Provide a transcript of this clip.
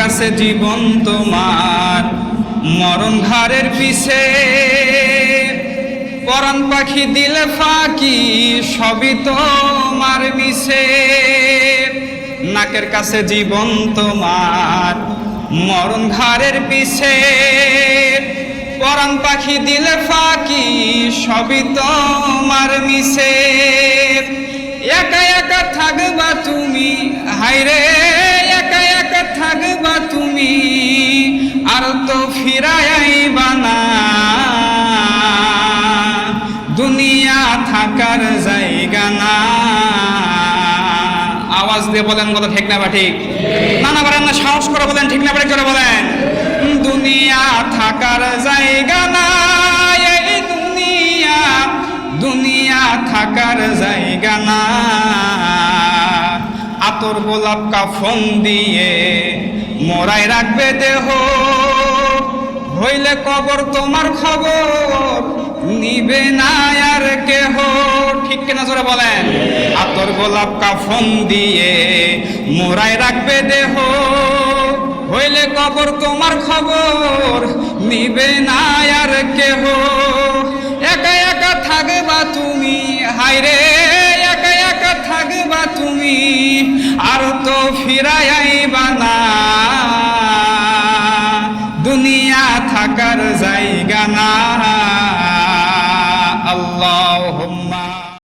কাছে জীবন তোমার মরণ ঘাড়ের পিছে পরাণ পাখি দিলে ফাঁকি, সবই তোমার মিশে নাকের কাছে জীবন তোমার মরণ ঘাড়ের পিছে পরাণ পাখি দিলে ফাঁকি, সবই তোমার মিশে একা একা থাকবা তুমি হাইরে তো ফিরাইবা না দুনিয়া থাকার জায়গা না। আওয়াজ দিয়ে বলেন কথা ঠিক না বা ঠিক? না না বলেন না সাহস করে বলেন ঠিক না বা করে বলেন। দুনিয়া থাকার জায়গা না এই দুনিয়া। দুনিয়া থাকার জায়গা না। আতর গোলাপ কাফন দিয়ে মোরাই রাখবে দেহ। হইলে কবর তোমার খবর। নিবে না আর কেহ। ঠিক কিনা জোরে বলেন? আতর গোলাপ কাফন দিয়ে মোরাই রাখবে দেহ। হইলে কবর তোমার খবর। নিবে না আর কেহ। একা একা থাকবা তুমি হাইরে একা একা থাকবা তুমি। আর তো ফিরাইবা না। থাকার জায়গা না। আল্লাহ